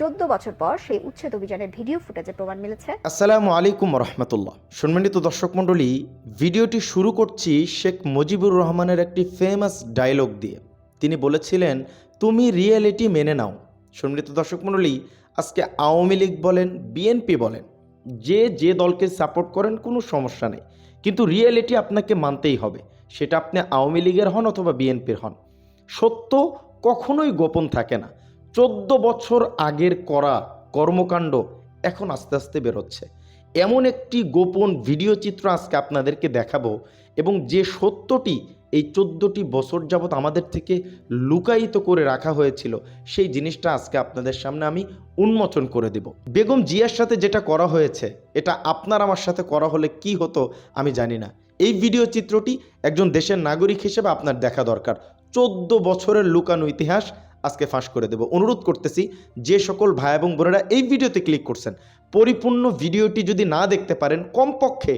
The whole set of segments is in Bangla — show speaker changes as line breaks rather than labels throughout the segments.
চোদ্দ বছর পর সেই উচ্ছেদ অভিযানের ভিডিও ফুটেজে প্রমাণ মিলেছে।
আসসালামু আলাইকুম রহমতুল্লাহ। সম্মানিত দর্শক ভিডিওটি শুরু করছি শেখ মুজিবুর রহমানের একটি ফেমাস ডায়লগ দিয়ে। তিনি বলেছিলেন, তুমি রিয়েলিটি মেনে নাও। সম্মানিত দর্শক মণ্ডলী, আজকে আওয়ামী লীগ বলেন বিএনপি বলেন, যে যে দলকে সাপোর্ট করেন কোনো সমস্যা নেই। কিন্তু রিয়েলিটি আপনাকে মানতেই হবে, সেটা আপনি আওয়ামী লীগের হন অথবা বিএনপির হন। সত্য কখনোই গোপন থাকে না। চোদ্দ বছর আগের করা কর্মকাণ্ড এখন আস্তে আস্তে বেরোচ্ছে। এমন একটি গোপন ভিডিও চিত্র আজকে আপনাদেরকে দেখাবো এবং যে সত্যটি এই চোদ্দোটি বছর যাবৎ আমাদের থেকে লুকায়িত করে রাখা হয়েছিল, সেই জিনিসটা আজকে আপনাদের সামনে আমি উন্মোচন করে দেব। বেগম জিয়ার সাথে যেটা করা হয়েছে, এটা আপনার আমার সাথে করা হলে কি হতো আমি জানি না। এই ভিডিও চিত্রটি একজন দেশের নাগরিক হিসেবে আপনার দেখা দরকার। চোদ্দ বছরের লুকানো ইতিহাস আজকে ফাঁস করে দেব। অনুরোধ করতেছি, যে সকল ভাই এবং বোনেরা এই ভিডিওতে ক্লিক করছেন, পরিপূর্ণ ভিডিওটি যদি না দেখতে পারেন, কমপক্ষে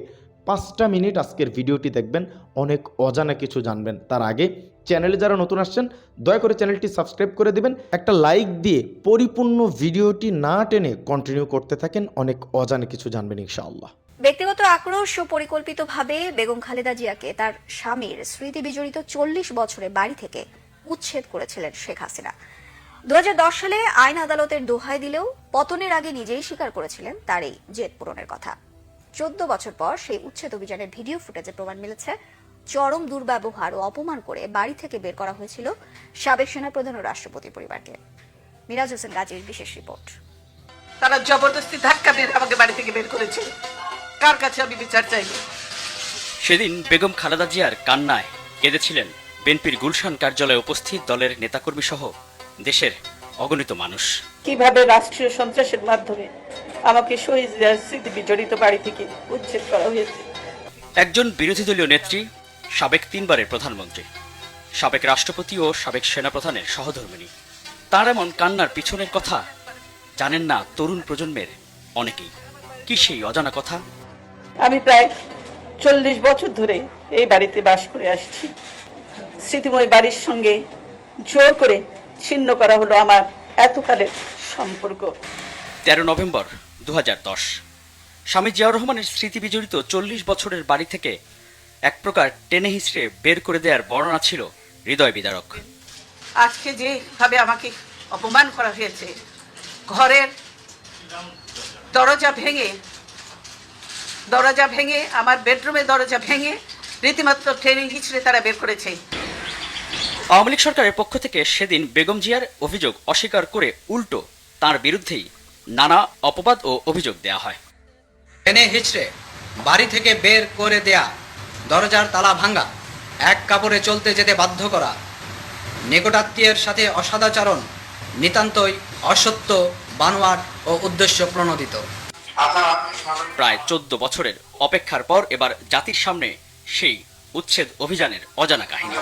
পাঁচটা মিনিট আজকের ভিডিওটি দেখবেন, অনেক অজানা কিছু জানবেন। তার আগে চ্যানেলে যারা নতুন আসছেন, দয়া করে চ্যানেলটি সাবস্ক্রাইব করে দিবেন। একটা লাইক দিয়ে পরিপূর্ণ ভিডিওটি না টেনে কন্টিনিউ করতে থাকেন, অনেক অজানা কিছু জানবেন ইনশাআল্লাহ।
ব্যক্তিগত আক্রোশ ও পরিকল্পিতভাবে বেগম খালেদা জিয়াকে তার স্বামীর স্মৃতি বিজড়িত চল্লিশ বছরের বাড়ি থেকে উচ্ছেদ করেছিলেন শেখ হাসিনা। দু হাজার দশ সালে আইন আদালতের দোহাই দিলেও পতনের আগে নিজেই স্বীকার করেছিলেন তার এই জেদ পূরণের কথা। চোদ্দ বছর পর সেই উচ্ছেদ অভিযানের ভিডিও ফুটেজে প্রমাণ মিলেছে। চরম দুর্ব্যবহার ও অপমান করে বাড়ি থেকে বের করা হয়েছিল সাবেক সেনাপ্রধান ও রাষ্ট্রপতি পরিবারকে। মিরাজ হোসেন গাজীর বিশেষ রিপোর্ট।
তারা জবরদস্তি ধাক্কা মেরে আমাকে বাড়ি থেকে বের করেছে। কার কাছে আমি বিচার চাইব?
সেদিন বেগম খালেদা জিয়ার কান্নায় কেঁদেছিলেন বিএনপির গুলশান কার্যালয়ে উপস্থিত দলের নেতাকর্মী সহ দেশের অগণিত মানুষ।
কীভাবে রাষ্ট্রীয় সন্ত্রাসের মাধ্যমে আমাকে শহীদ বিজড়িত বাড়ি থেকে উচ্ছেদ করা হয়েছে?
একজন বিরোধী দলীয় নেত্রী সাবেক তিনবারের প্রধানমন্ত্রী সাবেক রাষ্ট্রপতি ও সাবেক সেনাপ্রধানের সহধর্মিনী তার এমন কান্নার পিছনের কথা জানেন না তরুণ প্রজন্মের অনেকেই। কি সেই অজানা কথা?
আমি প্রায় চল্লিশ বছর ধরে এই বাড়িতে বাস করে আসছি। স্মৃতিময় বাড়ির সঙ্গে জোর করে ছিন্ন করা হলো আমার এতকালের সম্পর্ক।
তেরো নভেম্বর দু হাজার দশ। স্বামী জিয়াউর রহমানের স্মৃতি বিজড়িত চল্লিশ বছরের বাড়ি থেকে এক প্রকার টেনে হিসড়ে বের করে দেওয়ার বর্ণনা ছিল হৃদয় বিদারক।
আজকে যেভাবে আমাকে অপমান করা হয়েছে ঘরের দরজা ভেঙে দরজা ভেঙে আমার বেডরুমের দরজা ভেঙে রীতিমাত্র ট্রেনিং হিচড়ে তারা বের করেছে।
আওয়ামী লীগ সরকারের পক্ষ থেকে সেদিন বেগম জিয়ার অভিযোগ অস্বীকার করে উল্টো তার বিরুদ্ধেই নানা অপবাদ ও অভিযোগ দেয়া হয়।
এনে হিচড়ে বাড়ি থেকে বের করে দেয়া দরজার তালা ভাঙ্গা এক কাপড়ে চলতে যেতে বাধ্য করা নিকটাত্মীয়ের সাথে অসদাচরণ নিতান্তই অসত্য বানোয়াট ও উদ্দেশ্য প্রণোদিত।
প্রায় চোদ্দ বছরের অপেক্ষার পর এবার জাতির সামনে সেই উচ্ছেদ অভিযানের অজানা কাহিনী।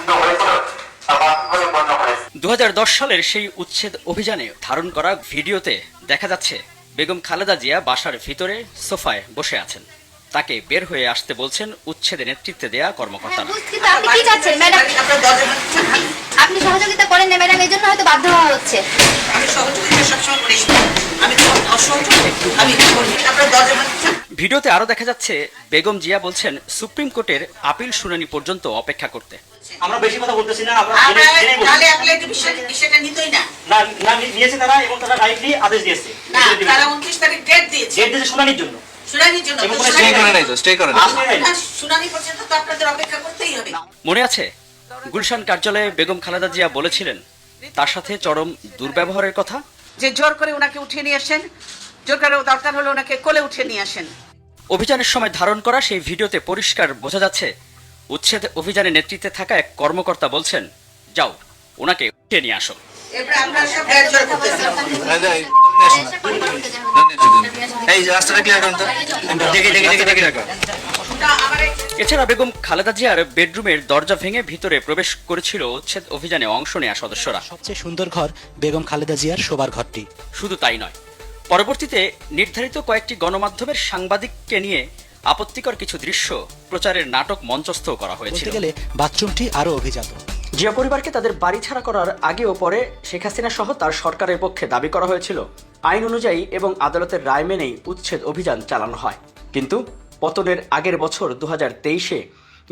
দু হাজার দশ সালের সেই উচ্ছেদ অভিযানে ধারণ করা ভিডিওতে দেখা যাচ্ছে বেগম খালেদা জিয়া বাসার ভিতরে সোফায় বসে আছেন। তাকে বের হয়ে আসতে বলছেন উচ্ছেদে নেতৃত্বে দেয়া কর্মকর্তারা।
কিন্তু আপনি কি চাচ্ছেন ম্যাডাম? আপনি সহযোগিতা করেন না ম্যাডাম এই জন্য হয়তো বাধ্য হওয়া হচ্ছে।
আমি সহযোগিতা সবসময় করি। আমি তো আমি আপনার দরজা
ভিডিওতে আরও দেখা যাচ্ছে বেগম জিয়া বলছেন সুপ্রিম কোর্টের আপিল শুনানি পর্যন্ত অপেক্ষা করতে।
আমরা বেশি কথা বলতেছি না আমরা।
তাহলে আপনি একটু বিষয়টা নিতই না।
না না নিয়েছে তারা এবং তারা রাইটলি আদেশ দিয়েছে।
না তারা উনত্রিশ তারিখ ডেট দিয়েছে।
জেট দিয়েছে শুনানির জন্য।
মনে আছে গুলশান কার্যালয়ে বেগম খালেদা জিয়া বলেছিলেন তার সাথে চরম দুর্ব্যবহারের কথা।
যে জোর করে ওনাকে উঠিয়ে নিয়ে আসেন জোর করে দরকার হলে ওনাকে কোলে উঠিয়ে নিয়ে আসেন।
অভিযানের সময় ধারণ করা সেই ভিডিওতে পরিষ্কার বোঝা যাচ্ছে উচ্ছেদ অভিযানে নেতৃত্বে থাকা এক কর্মকর্তা বলছেন যাও ওনাকে উঠিয়ে নিয়ে আসো।
করতেছেন
এই রাস্তাটা ক্লিয়ার করুন তো? দেখি। দেখি দেখি দেখি।
এছাড়া বেগম খালেদা জিয়ার বেডরুমের দরজা ভেঙে ভিতরে প্রবেশ করেছিল উচ্ছেদ অভিযানে অংশ নেওয়া সদস্যরা।
সবচেয়ে সুন্দর ঘর বেগম খালেদা জিয়ার শোবার ঘরটি।
শুধু তাই নয় পরবর্তীতে নির্ধারিত কয়েকটি গণমাধ্যমের সাংবাদিককে নিয়ে আপত্তিকর কিছু দৃশ্য প্রচারের নাটক মঞ্চস্থ করা হয়েছিল।
গেলে বাথরুমটি আরও অভিজাত।
জিয়া পরিবারকে তাদের বাড়ি ছাড়া করার আগে ও পরে শেখ হাসিনা সহ তার সরকারের পক্ষে দাবি করা হয়েছিল। আইন অনুযায়ী এবং আদালতের রায় মেনেই উচ্ছেদ অভিযান চালানো হয়। কিন্তু পতনের আগের বছর দু হাজার তেইশে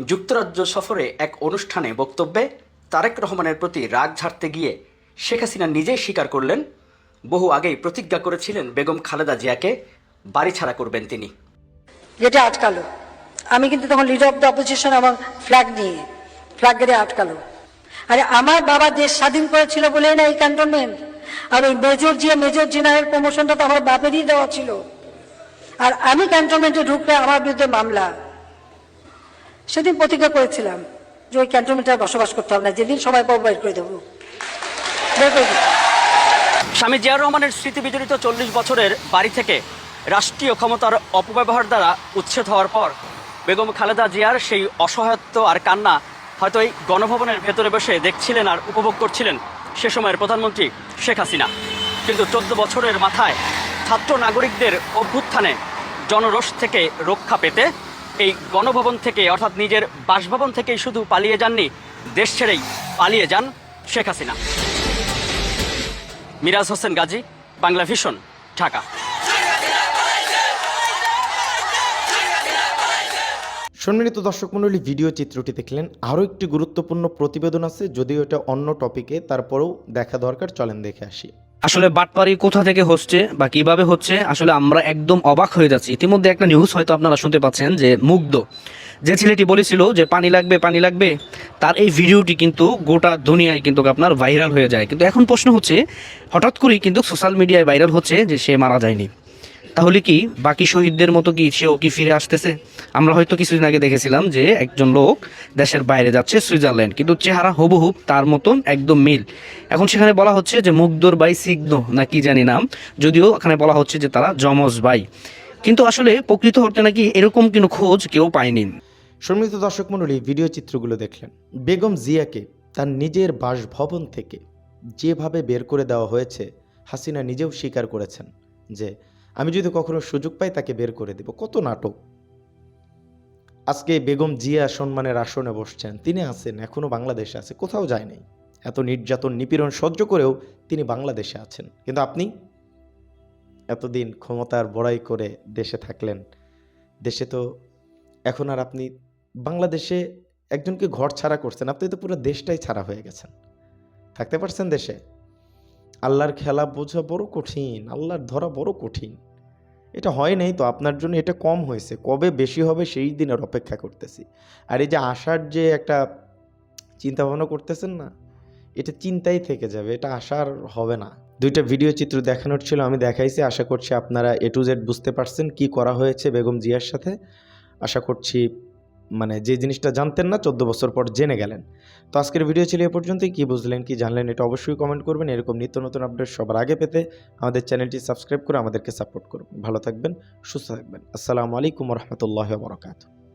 যুক্তরাজ্য সফরে এক অনুষ্ঠানে বক্তব্যে তারেক রহমানের প্রতি রাগ ঝাড়তে গিয়ে শেখ হাসিনা নিজেই স্বীকার করলেন, বহু আগেই প্রতিজ্ঞা করেছিলেন বেগম খালেদা জিয়াকে বাড়ি ছাড়া করবেন তিনি।
যেটা আটকালো। আমি কিন্তু তখন লিডার অফ দ্য অপোজিশন এবং ফ্ল্যাগ নিয়ে ফ্ল্যাগ গেটে আটকালো। আরে আমার বাবা দেশ স্বাধীন করেছিল বলেই না এই ক্যান্টনমেন্ট আর ওই মেজর জিয়া মেজর জেনারেল প্রমোশনটা তো আমার বাপেরই দেওয়া ছিল। আর আমি ক্যান্টনমেন্টে ঢুকলে আমার বিরুদ্ধে মামলা। সেদিন প্রতিজ্ঞা করেছিলাম যে ওই ক্যান্টনমেন্টে বসবাস করতে হবে না, যেদিন সবাই পাবো দেবো। করে দেবো।
স্বামী জিয়াউর রহমানের স্মৃতি বিজড়িত চল্লিশ বছরের বাড়ি থেকে রাষ্ট্রীয় ক্ষমতার অপব্যবহার দ্বারা উচ্ছেদ হওয়ার পর বেগম খালেদা জিয়ার সেই অসহায়ত্ব আর কান্না হয়তো এই গণভবনের ভেতরে বসে দেখছিলেন আর উপভোগ করছিলেন সে সময়ের প্রধানমন্ত্রী শেখ হাসিনা। কিন্তু চোদ্দ বছরের মাথায় ছাত্র নাগরিকদের অভ্যুত্থানে জনরোষ থেকে রক্ষা পেতে এই গণভবন থেকে, অর্থাৎ নিজের বাসভবন থেকেই শুধু পালিয়ে যাননি, দেশ ছেড়েই পালিয়ে যান শেখ হাসিনা। মিরাজ হোসেন গাজী, বাংলা ভিশন, ঢাকা।
সম্মানিত দর্শক মণ্ডলী, ভিডিও চিত্রটি দেখলেন। আরও একটি গুরুত্বপূর্ণ প্রতিবেদন আছে, যদিও এটা অন্য টপিকে, তারপরেও দেখা দরকার, চলেন দেখে আসি।
আসলে বাটপারি কোথা থেকে হচ্ছে বা কীভাবে হচ্ছে, আসলে আমরা একদম অবাক হয়ে যাচ্ছি। ইতিমধ্যে একটা নিউজ হয়তো আপনারা শুনতে পাচ্ছেন যে মুগ্ধ, যে ছেলেটি বলেছিল যে পানি লাগবে পানি লাগবে, তার এই ভিডিওটি কিন্তু গোটা দুনিয়ায় কিন্তু আপনার ভাইরাল হয়ে যায়। কিন্তু এখন প্রশ্ন হচ্ছে, হঠাৎ করেই কিন্তু সোশ্যাল মিডিয়ায় ভাইরাল হচ্ছে যে সে মারা যায়নি। তাহলে কি বাকি শহীদদের মতো কি সেও কি ফিরে আসতেছে? আমরা হয়তো কিছুদিন আগে দেখেছিলাম যে একজন লোক দেশের বাইরে যাচ্ছে সুইজারল্যান্ড, কিন্তু চেহারা হুবহুব তার মতন একদম মিল। এখন সেখানে বলা হচ্ছে যে মুগ্ধর বাই সিগ্ন, না কি জানি নাম, যদিও এখানে বলা হচ্ছে যে তারা যমজ বাই। কিন্তু আসলে প্রকৃত অর্থে নাকি এরকম কোনো খোঁজ কেউ পায়নি।
সম্মানিত দর্শক মণ্ডলী ভিডিও চিত্রগুলো দেখলেন। বেগম জিয়াকে তার নিজের বাসভবন থেকে যেভাবে বের করে দেওয়া হয়েছে, হাসিনা নিজেও স্বীকার করেছেন যে আমি যদি কখনো সুযোগ পাই তাকে বের করে দেব। কত নাটক। আজকে বেগম জিয়া সম্মানের আসনে বসছেন, তিনি আছেন এখনও বাংলাদেশে আছে, কোথাও যায়নি এত নির্যাতন, নিপীড়ন সহ্য করেও তিনি বাংলাদেশে আছেন। কিন্তু আপনি? এতদিন ক্ষমতার বড়াই করে দেশে থাকলেন, দেশে তো এখন আর আপনি বাংলাদেশে একজনকে ঘর ছাড়া করছেন, আপনি তো পুরো দেশটাই ছাড়া হয়ে গেছেন। থাকতে পারছেন দেশে? আল্লাহর খেলা বোঝা বড় কঠিন, আল্লাহর ধরা বড় কঠিন। এটা হয় নাই তো? আপনার জন্য এটা কম হয়েছে। কবে বেশি হবে সেই দিনের অপেক্ষা করতেছি। আর এই যে আসার যে একটা চিন্তা ভাবনা করতেছেন না, এটা চিন্তাই থেকে যাবে। এটা আসার হবে না। দুইটা ভিডিও চিত্র দেখানোর ছিল, আমি দেখাইছি। আশা করছি আপনারা এ টু জেড বুঝতে পারছেন কি করা হয়েছে বেগম জিয়ার সাথে। আশা করছি মানে যে জিনিসটা জানতেন না, চোদ্দ বছর পর জেনে গেলেন। তো আজকের ভিডিও ছিল এ পর্যন্তই। কী বুঝলেন, কি জানলেন, এটা অবশ্যই কমেন্ট করবেন। এরকম নিত্য নতুন আপডেট সবার আগে পেতে আমাদের চ্যানেলটি সাবস্ক্রাইব করে আমাদেরকে সাপোর্ট করুন। ভালো থাকবেন, সুস্থ থাকবেন। আসসালামু আলাইকুম রহমতুল্লাহ বরকাত